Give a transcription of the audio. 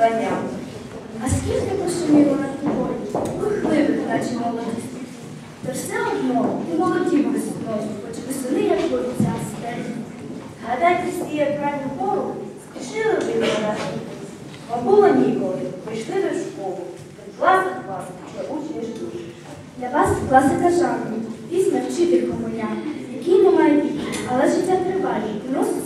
вбрання. А скільки пошуміло над тобою, бурхливих, наче молодість. Та все одно ти молодів весною, хоч весени, як поліця стерні. Гадайте, всі, як ранню пору, спішили ви наразі. Вам було ніколи, прийшли ви в школу. Класик вас, що учні ждуть. Для вас класика жанру, пісня вчити моя, який немає віку, але життя триває, і носить